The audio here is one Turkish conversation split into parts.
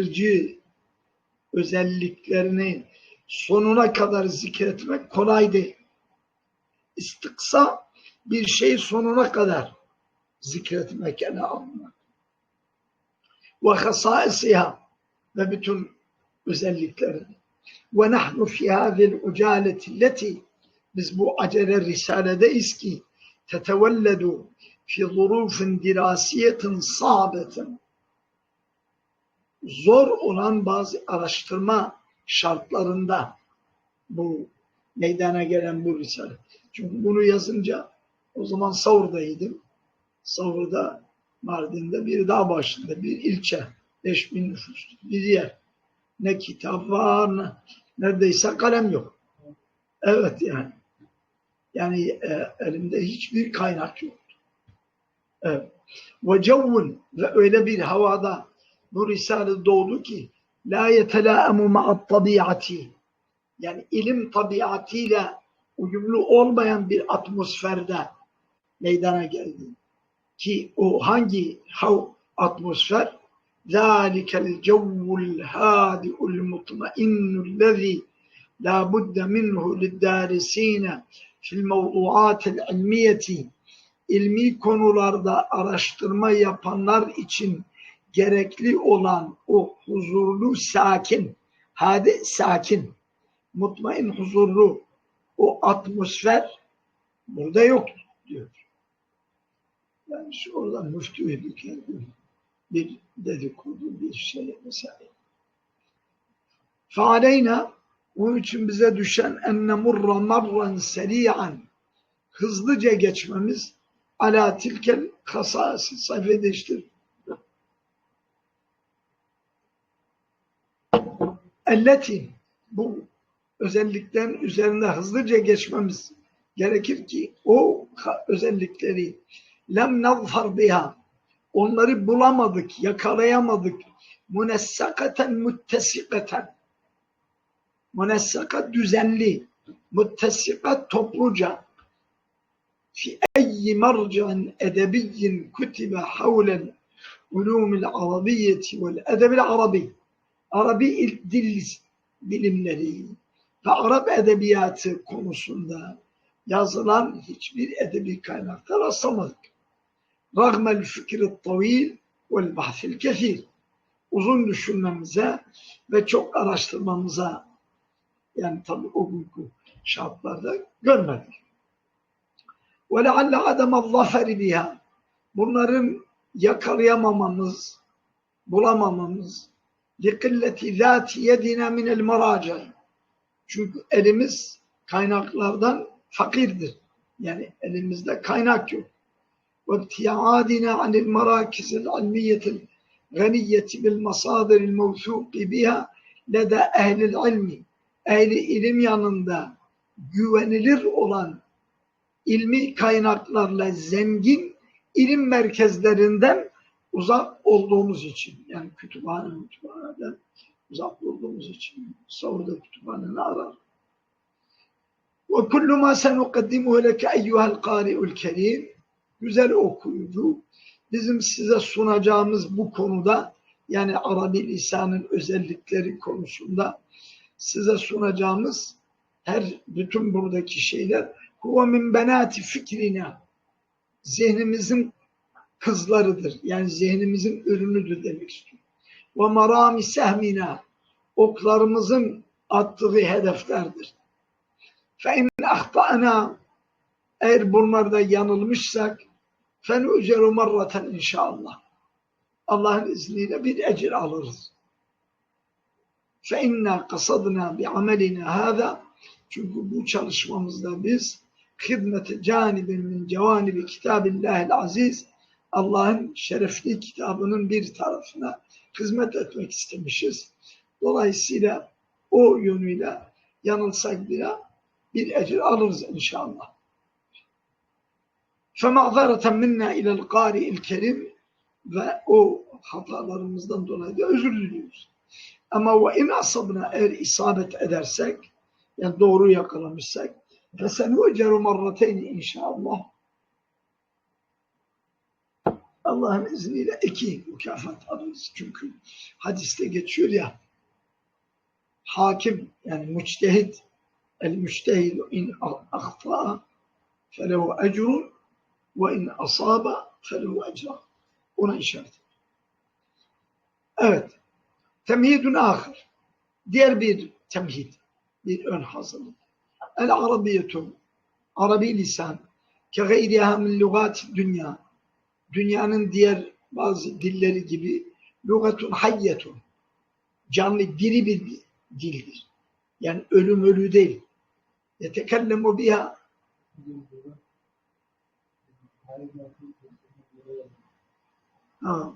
Merci özelliklerini sonuna kadar zikretmek kolay değil. İstiksa bir şeyi sonuna kadar zikretmek ele almak. Ve hasaisiha ve bütün özelliklerini. Ve nahnu fi hadhihi ucaleti leti biz bu acele risaledeyiz ki tetevelledu fi zurufin dirasiyetin sabetin zor olan bazı araştırma şartlarında bu meydana gelen bu risale. Çünkü bunu yazınca o zaman Savur'daydım. Savur'da Mardin'de bir dağ başında bir ilçe. 5000 nüfuslu bir yer. Ne kitap var ne, neredeyse kalem yok. Evet yani. Yani e, elimde hiçbir kaynak yoktu. Evet. Ve cevvun ve öyle bir havada bu risale doğdu ki la yetelâemu ma'at tabiati yani ilim tabiatıyla uyumlu olmayan bir atmosferde meydana geldi. Ki o hangi hav atmosfer? ذَٰلِكَ الْجَوُّ الْهَادِئُ الْمُطْمَئِنُّ الَّذ۪ي لَا بُدَّ مِنْهُ لِلدَّارِس۪ينَ فِي الْمَوْضُعَاتِ الْعِلْمِيَةِ ilmi konularda araştırma yapanlar için gerekli olan o huzurlu sakin, hadi sakin, mutmain huzurlu o atmosfer burada yok diyor. Yani şu orada müftü bir dedikodu bir şey mesela. Faaleyna onun için bize düşen enne murra marran seri'an hızlıca geçmemiz ala tilkel hasası sayfa Elleti bu özellikten üzerinde hızlıca geçmemiz gerekir ki o özellikleri lem nazfar biha onları bulamadık, yakalayamadık. Munessakaten muttesikaten munessakat düzenli, muttesikat topluca. Fi eyyi mercan edebiyyin kutibe havlen ulumil arabiyyeti vel edebil arabi Arabi dil bilimleri ve Arap edebiyatı konusunda yazılan hiçbir edebi kaynakta rastlamadık. Ragmel fikri tavil vel bahsil kefir. Uzun düşünmemize ve çok araştırmamıza yani tabi o günkü şartlarda görmedik. Ve lealle adem zaferi biha. Bunların yakalayamamamız, bulamamamız, لِقِلَّةِ ذَاتِ يَدِنَا مِنَ الْمَرَاجَعِ Çünkü elimiz kaynaklardan fakirdir. Yani elimizde kaynak yok. وَابْتِعَادِنَا عَنِ الْمَرَاكِزِ الْعِلْمِيَّةِ الْغَنِيَّةِ بِالْمَصَادِرِ الْمَوْثُوقِ بِهَا لَدَى اَهْلِ الْعِلْمِ Ehli ilim yanında güvenilir olan ilmi kaynaklarla zengin ilim merkezlerinden uzak olduğumuz için yani kütüphane kütüphaneden uzak olduğumuz için savurda kütüphaneni arar. Ve kullu ma senukaddimuhu leke eyyuhel kari'ul kerim güzel okuyucu bizim size sunacağımız bu konuda yani Arabi lisanın özellikleri konusunda size sunacağımız her bütün buradaki şeyler huve min benati fikrina zihnimizin kızlarıdır. Yani zihnimizin ürünüdür demek istiyor. Ve marami sehmina oklarımızın attığı hedeflerdir. Fe in ahtana eğer bunlarda yanılmışsak fenuceru marraten inşallah. Allah'ın izniyle bir ecir alırız. Fe inna kasadna bi amelina hâzâ çünkü bu çalışmamızda biz hizmete canibin min cevanibi kitabillahil aziz Allah'ın şerefli kitabının bir tarafına hizmet etmek istemişiz. Dolayısıyla o yönüyle yanılsak bile bir ecir alırız inşallah. فَمَعْذَرَةً مِنَّا اِلَى الْقَارِئِ الْكَرِيمِ Ve o hatalarımızdan dolayı da özür diliyoruz. Ama ve in asabına eğer isabet edersek, yani doğru yakalamışsak, فَسَنُوَجَرُ مَرَّتَيْنِ inşallah Allah'ın izniyle iki mükafat alırız. Çünkü hadiste geçiyor ya hakim yani müçtehid el müçtehid in ahta felehu ecrun ve in asaba felehu ecra. Ona işaret. Evet. Temhidun ahir. Diğer bir temhid. Bir ön hazırlık. El arabiyetu. Arabi lisan. Ke gayriha min lugat dünya. Dünyanın diğer bazı dilleri gibi lugatun hayyetun. Canlı diri bir dildir. Yani ölüm ölü değil. Yetekellemu biha ha.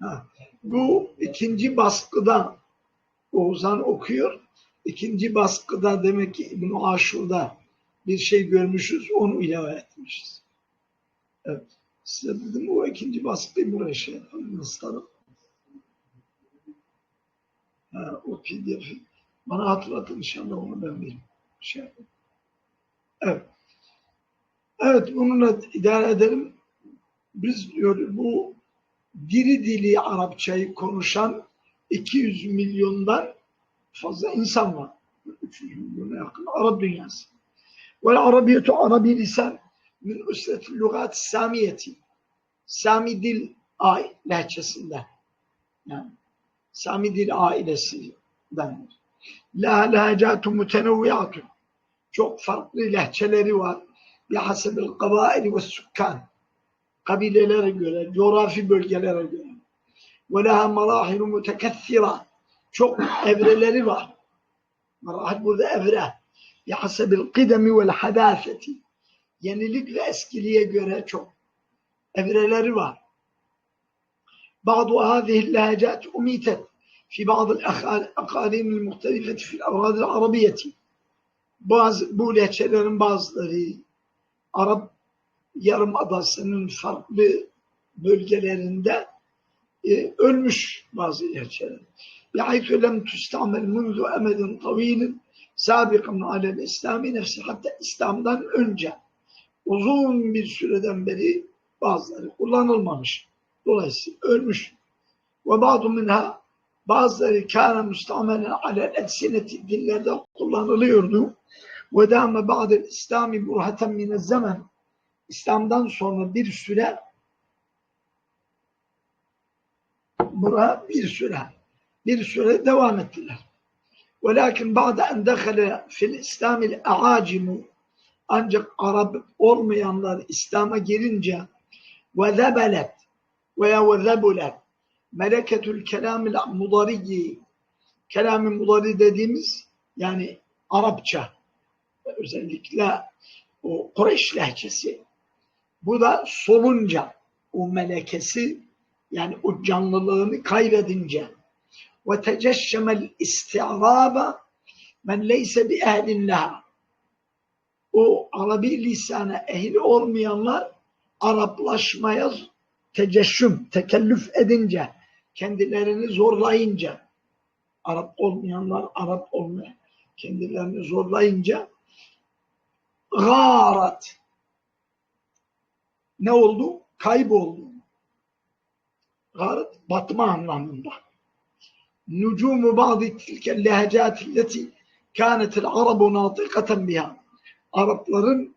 Ha. Bu ikinci baskıda Oğuzhan okuyor. İkinci baskıda demek ki İbn Aşur'da bir şey görmüşüz, onu ilave etmişiz. Evet. Size dedim o ikinci baskıyı buraya şey. Nasıl Ha, o pdf'i bana hatırlatın inşallah onu ben bir şey yapayım. Evet. Evet bununla idare edelim. Biz diyor bu diri dili Arapçayı konuşan 200 milyondan fazla insan var. 300 milyona yakın Arap dünyası. Ve Arabiyetu Arabi lisan min üsretil lugat samiyeti. Sami dil ay lehçesinde. Yani Sami dil ailesidendir. La lehacatu mutenevviyatun. Çok farklı lehçeleri var. Bihasebil kabaili ve sükkan Kabilelere göre, coğrafi bölgelere göre. Ve leha marahilu mutekethira. Çok evreleri var. Marahil burada evre. Bihasebil kıdemi vel hadafeti. Yenilik ve eskiliğe göre çok evreleri var. بعض هذه اللهجات أميتت في بعض الأقاليم المختلفة في الأراضي العربية bazı bu lehçelerin bazıları Arap Yarımadası'nın farklı bölgelerinde e, ölmüş bazı lehçeler. بحيث لم تستعمل منذ أمد طويل سابقا على الإسلام نفسه hatta İslam'dan önce uzun bir süreden beri bazıları kullanılmamış. Dolayısıyla ölmüş. Ve bazı minha bazıları kâne mustamelen alel elsineti dillerde kullanılıyordu. Ve dâme ba'del İslami burhaten mine zaman İslam'dan sonra bir süre bura bir süre bir süre devam ettiler. Velakin ba'de en dehale fil İslamil a'acimu ancak Arap olmayanlar İslam'a girince ve zebelet veya ve zebulet meleketül kelamil mudariyi kelam-ı mudari dediğimiz yani Arapça özellikle o Kureyş lehçesi bu da solunca o melekesi yani o canlılığını kaybedince. ve teceşşemel isti'raba men leyse bi ehlin o Arabi lisanı ehli olmayanlar Araplaşmaya teceşşüm, tekellüf edince, kendilerini zorlayınca, Arap olmayanlar Arap olmayan, kendilerini zorlayınca gârat ne oldu? Kayboldu. Gârat batma anlamında. Nucumu bazı tilke lehecati leti kânetil arabu natikaten biha. Arapların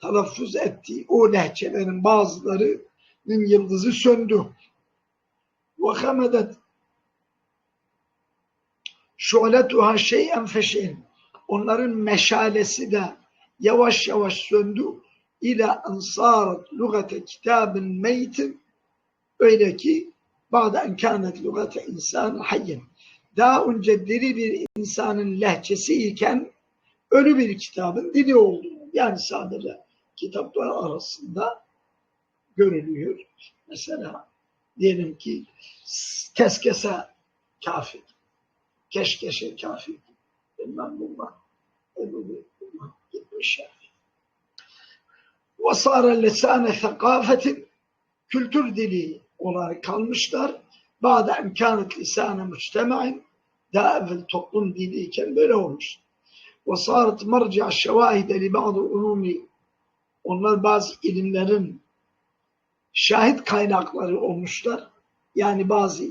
telaffuz ettiği o lehçelerin bazılarının yıldızı söndü. Ve hamedet şu'letuha şeyen feşeyn. Onların meşalesi de yavaş yavaş söndü. İla ensarat lugate kitabın meytin öyle ki bazı enkânet lugate insan hayyin. Daha önce diri bir insanın lehçesi iken ölü bir kitabın dili oldu. Yani sadece kitaplar arasında görülüyor. Mesela diyelim ki keskese kafir, keşkeşe kafir, bilmem bunlar, ebru bunlar gitmiş yani. وَصَارَ لِسَانَ ثَقَافَةٍ Kültür dili olarak kalmışlar. Ba'de en kânet lisâne müçtema'in daha evvel toplum diliyken böyle olmuş. Ve sâret merci'a şevâhide li ba'dı umumi onlar bazı ilimlerin şahit kaynakları olmuşlar. Yani bazı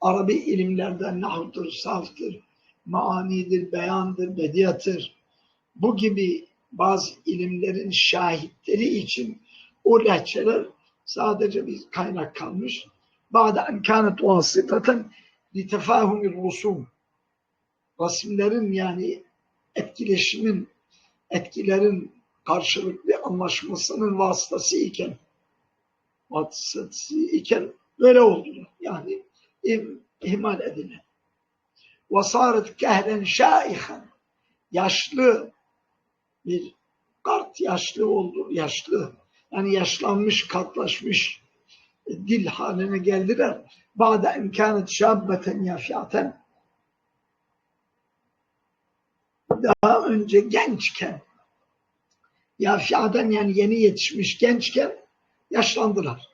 Arabi ilimlerden nahvdır, sarftır, maanidir, beyandır, bediattır. Bu gibi bazı ilimlerin şahitleri için o lehçeler sadece bir kaynak kalmış. Ba'de en kânet vasıtaten li tefahumir rusum. Resimlerin yani etkileşimin, etkilerin karşılıklı anlaşmasının vasıtası iken vasıtası iken böyle oldu. Yani ihmal edilen. Vasaret kehlen şaihen yaşlı bir kart yaşlı oldu, yaşlı. Yani yaşlanmış, katlaşmış dil haline geldiler. Ba'de imkanet şabbeten yafiaten daha önce gençken yafiaten yani yeni yetişmiş gençken yaşlandılar.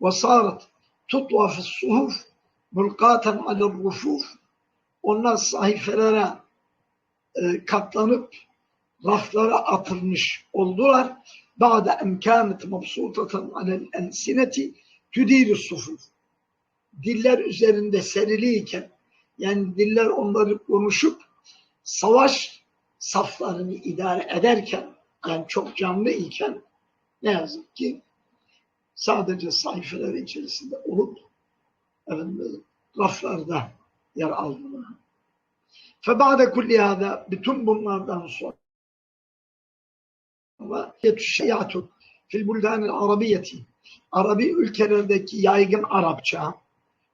Vasaret tutva fi suhuf mulkaten alel rufuf onlar sayfelere e, katlanıp raflara atılmış oldular. Ba'de emkânet mabsutaten alel ensineti tüdîri sufuf. Diller üzerinde seriliyken yani diller onları konuşup savaş saflarını idare ederken yani çok canlı iken ne yazık ki sadece sayfeler içerisinde olup efendim, raflarda yer aldılar. Feba'de kulli hâdâ bütün bunlardan sonra yetüşşeyatun fil buldanil arabiyeti Arabi ülkelerdeki yaygın Arapça.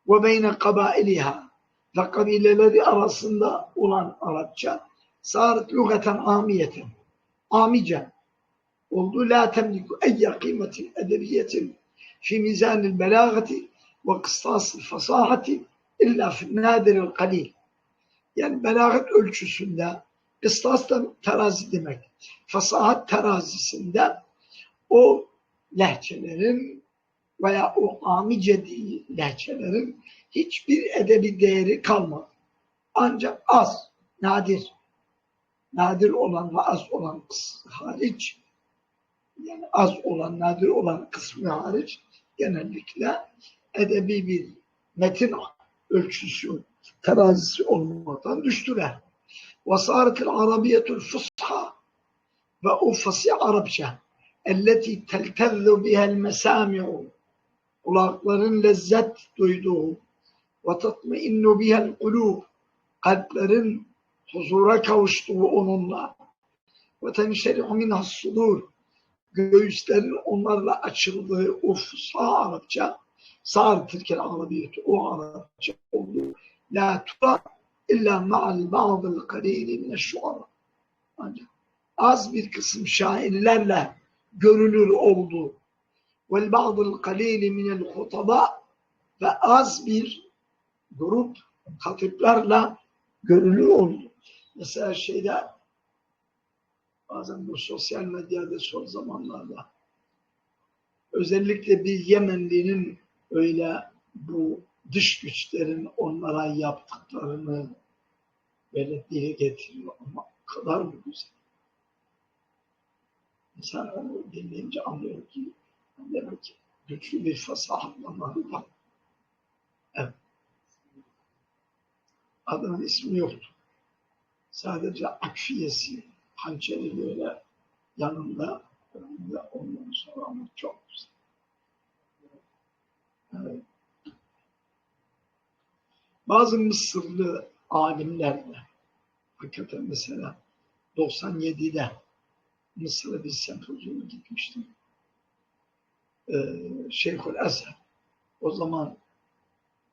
Ve beyne kabailiha. Ve kabileleri arasında olan Arapça. Saret lügaten amiyeten. Amice. Oldu. La temliku eyye kıymetin edebiyetin. Fi mizanil belagati ve kıstasıl fasahati illa fi nadiril kalil. Yani belagat ölçüsünde kıstas da terazi demek fasahat terazisinde o lehçelerin veya o amice lehçelerin hiçbir edebi değeri kalmadı. Ancak az, nadir, nadir olan ve az olan hariç, yani az olan, nadir olan kısmı hariç genellikle edebi bir metin ölçüsü, terazisi olmadan düştüler. وصارت العربية الفصحى ve o fasih Arapça elleti teltezzu bihel mesami'u kulakların lezzet duyduğu ve tatmainnu bihel kulub kalplerin huzura kavuştuğu onunla ve tenşeri'u minhas sudur göğüslerin onlarla açıldığı o sağ Arapça sağ tilkel Arabiyeti o Arapça oldu. La tura illa ma'al ba'dil kalili mineşşuara ancak az bir kısım şairlerle görülür oldu. Vel ba'dil kalili minel hutaba ve az bir grup hatiplerle görülür oldu. Mesela şeyde bazen bu sosyal medyada son zamanlarda özellikle bir Yemenli'nin öyle bu dış güçlerin onlara yaptıklarını böyle dile getiriyor ama kadar mı güzel. İnsan onu dinleyince anlıyor ki demek ki güçlü bir fasahatlanmaları var. Evet. Adının ismi yoktu. Sadece akfiyesi, hançeri böyle yanında, önünde ondan sonra ama çok güzel. Evet. Bazı Mısırlı alimlerle hakikaten mesela 97'de Mısır'a bir sempozyuma gitmiştim. Ee, Şeyhül Ezer o zaman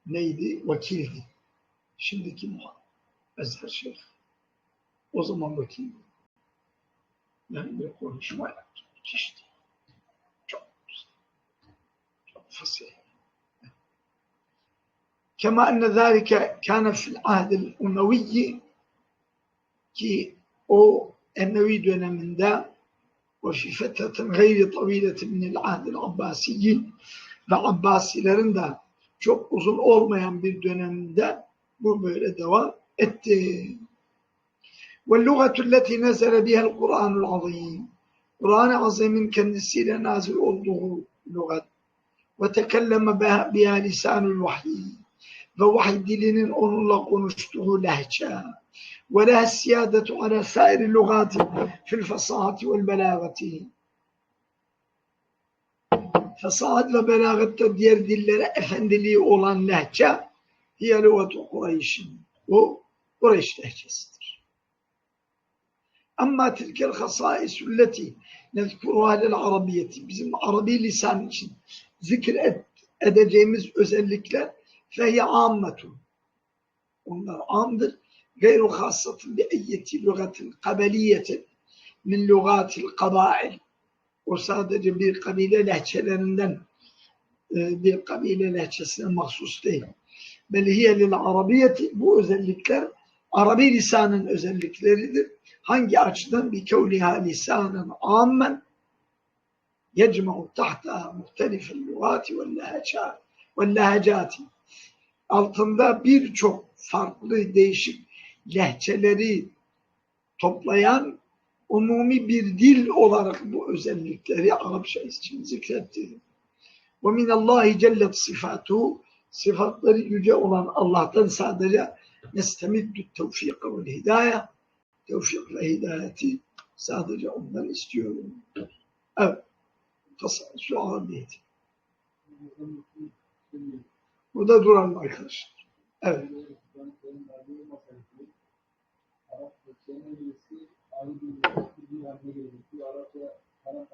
neydi? Vakildi. Şimdiki Ezer Şeyh. O zaman vakildi. Yani bir konuşma yaptı. İşte. Çok güzel. Çok fasih. كما أن ذلك كان في العهد الأموي ki o Emevi döneminde ve fi fetretin gayri taviletin minel ahdil abbasiyin ve Abbasilerin de çok uzun olmayan bir dönemde bu böyle devam etti. وَاللُّغَةُ الَّتِي نَزَلَ بِهَا الْقُرْآنُ الْعَظِيمُ Kur'an-ı Azim'in kendisiyle nazil olduğu lügat ve tekelleme biha lisanul vahiy ve vahiy dilinin onunla konuştuğu lehçe. Ve leha siyadetu ala sairi lugati fil fesahati vel belagati. Fesahat ve belagatta diğer dillere efendiliği olan lehçe hiye lügatu Kureyş'in. O Kureyş lehçesidir. Ama tilkel hasaisuleti nezkuruha lil arabiyeti bizim Arabi lisan için zikir et, edeceğimiz özellikler fehye ammetun. Onlar amdır. Gayru hassatın bi eyyeti lügatin kabeliyetin min lügatil kabail. O sadece bir kabile lehçelerinden e, bir kabile lehçesine mahsus değil. Bel lil arabiyeti bu özellikler Arabi lisanın özellikleridir. Hangi açıdan? Bi kevliha lisanen ammen yecma'u tahta muhtelifel lugati vel lahacati altında birçok farklı değişik lehçeleri toplayan umumi bir dil olarak bu özellikleri Arapça için zikretti. Ve minallahi cellet sifatu sıfatları yüce olan Allah'tan sadece nestemiddu tevfik ve hidayet tevfik ve hidayeti sadece ondan istiyorum. Evet. Tasavvusu Arabiyeti. Burada duralım arkadaşlar. Evet. Arap